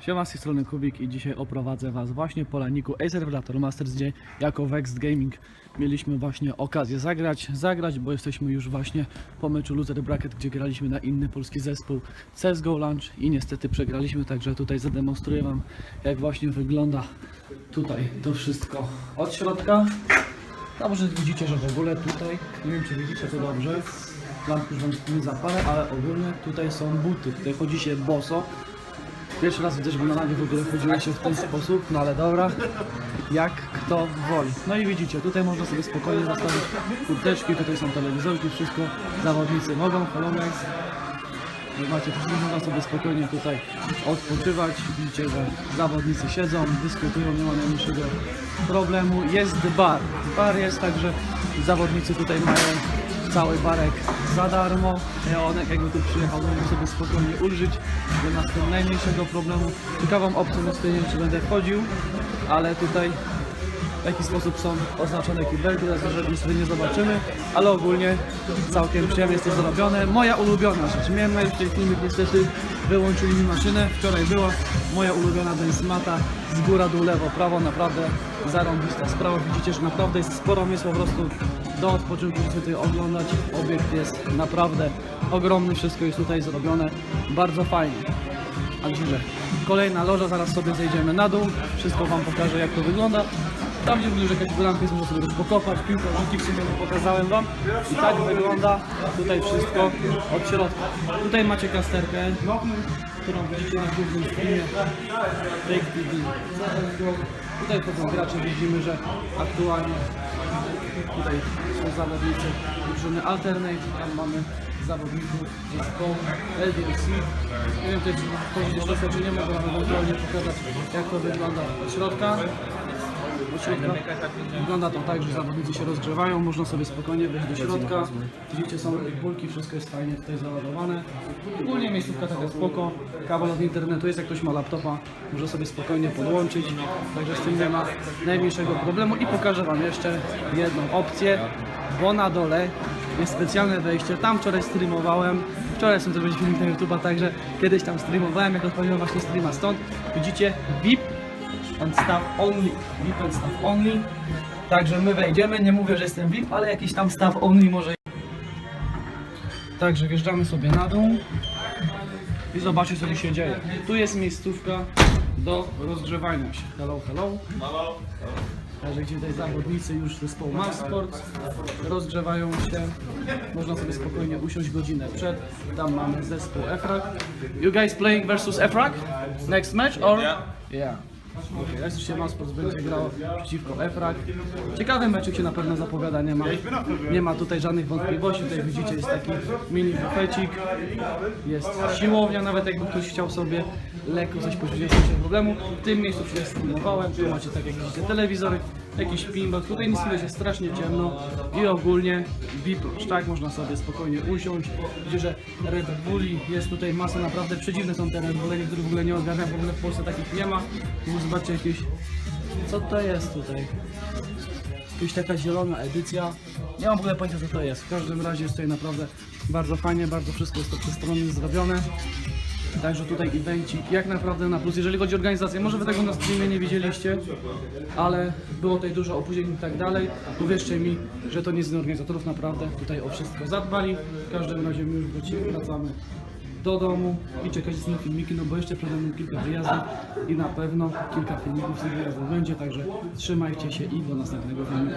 Siema, z tej strony Kubik i dzisiaj oprowadzę Was właśnie po laniku Acer Predator Masters, gdzie jako Vex Gaming mieliśmy właśnie okazję zagrać, zagrać, bo jesteśmy już właśnie po meczu Loser Bracket, gdzie graliśmy na inny polski zespół CSGO Lunch i niestety przegraliśmy, także tutaj zademonstruję Wam jak właśnie wygląda tutaj to wszystko od środka. Może widzicie, że w ogóle tutaj, nie wiem czy widzicie to dobrze, lampki już Wam nie zapalę, ale ogólnie tutaj są buty, tutaj chodzi się boso, Pierwszy raz widzę, żeby na nagi w ogóle chodziło się w ten sposób, no ale dobra, jak kto woli. No i widzicie, tutaj można sobie spokojnie zostawić kurteczki, tutaj są telewizorki, wszystko, zawodnicy mogą. Jak Macie, też można sobie spokojnie tutaj odpoczywać. Widzicie, że zawodnicy siedzą, dyskutują, nie ma najmniejszego problemu. Jest bar. Bar jest także zawodnicy tutaj mają cały barek za darmo. Leonek jakby tu przyjechał, mógł sobie spokojnie ulżyć. Nie ma z tym najmniejszego problemu. Ciekawą opcją jest nie wiem czy będę wchodził, ale tutaj w jaki sposób są oznaczone kibelki, teraz jeżeli sobie nie zobaczymy, ale ogólnie całkiem przyjemnie jest to zrobione. Moja ulubiona rzecz, miałem na tej filmik niestety wyłączyli mi maszynę, wczoraj była moja ulubiona Densmata z góra dół lewo, prawo, naprawdę zarąbista sprawa, widzicie, że naprawdę jest sporo miejsc po prostu do odpoczynku, tutaj oglądać, obiekt jest naprawdę ogromny, wszystko jest tutaj zrobione, bardzo fajnie. Także kolejna loża, zaraz sobie zejdziemy na dół, wszystko Wam pokażę jak to wygląda. Tam gdzie jakaś bramka jest, można sobie też pokopać, piłkę rzucić, w sumie pokazałem Wam. I tak wygląda tutaj wszystko od środka. Tutaj macie kasterkę, którą widzicie na głównym filmie Take TV. Tutaj chodzą gracze, widzimy, że aktualnie tutaj są zawodnicy drużyny Alternate, tam mamy zawodników zespołu LDLC. Nie wiem, czy powiedzieć czy nie mogę wam ewentualnie pokazać, jak to wygląda od środka. Od środka. Wygląda to tak, że zawodnicy się rozgrzewają, można sobie spokojnie wejść do środka. Widzicie, są bulki, wszystko jest fajnie tutaj załadowane. Ogólnie miejscówka taka spoko, kabel od internetu jest, jak ktoś ma laptopa, może sobie spokojnie podłączyć, także z tym nie ma najmniejszego problemu. I pokażę Wam jeszcze jedną opcję, bo na dole jest specjalne wejście, tam wczoraj streamowałem, wczoraj jsem zrobił filmik na YouTube'a, także kiedyś tam streamowałem, jak odpaliłem właśnie streama. Stąd, widzicie, VIP and staff only, VIP and staff only, także my wejdziemy, nie mówię, że jestem VIP, ale jakiś tam staff only może Także wjeżdżamy sobie na dół i zobaczcie co tu się dzieje. Tu jest miejscówka do rozgrzewania się. Hello, hello. Także gdzie tutaj zawodnicy już zespołu Masport rozgrzewają się. Można sobie spokojnie usiąść godzinę przed. Tam mamy zespół EFRAG. You guys playing versus EFRAG? Next match or? Yeah. Okay, jak się Masport będzie grał przeciwko EFRAG. Ciekawy meczek się na pewno zapowiada, nie ma, nie ma tutaj żadnych wątpliwości. Tutaj widzicie jest taki mini bufecik, jest siłownia, nawet jakby ktoś chciał sobie lekko coś poświęcić bez problemu. W tym miejscu się streamowałem, tu macie tak jak widzicie telewizory, jakiś pinbox, tutaj nic nie jest strasznie ciemno i ogólnie Lodge, tak? Można sobie spokojnie usiąść. Widzicie, że Red Bulli jest tutaj masa, naprawdę przedziwne są te Red Bulle, niektórych w ogóle nie ogarniam, w ogóle w Polsce takich nie ma. Tu zobaczcie jakieś, co to jest tutaj? Jakaś taka zielona edycja. Nie mam w ogóle pojęcia co to jest. W każdym razie jest tutaj naprawdę bardzo fajnie, bardzo wszystko jest to przestronnie zrobione. Także tutaj evencik jak naprawdę na plus. Jeżeli chodzi o organizację, może wy tego na streamie nie widzieliście, ale było tutaj dużo opóźnień i tak dalej. Uwierzcie mi, że to nie z organizatorów naprawdę tutaj o wszystko zadbali. W każdym razie my już wrócimy, wracamy do domu i czekajcie na filmiki, no bo jeszcze przede mną kilka wyjazdów i na pewno kilka filmików z tych wyjazdów będzie, także trzymajcie się i do następnego filmu.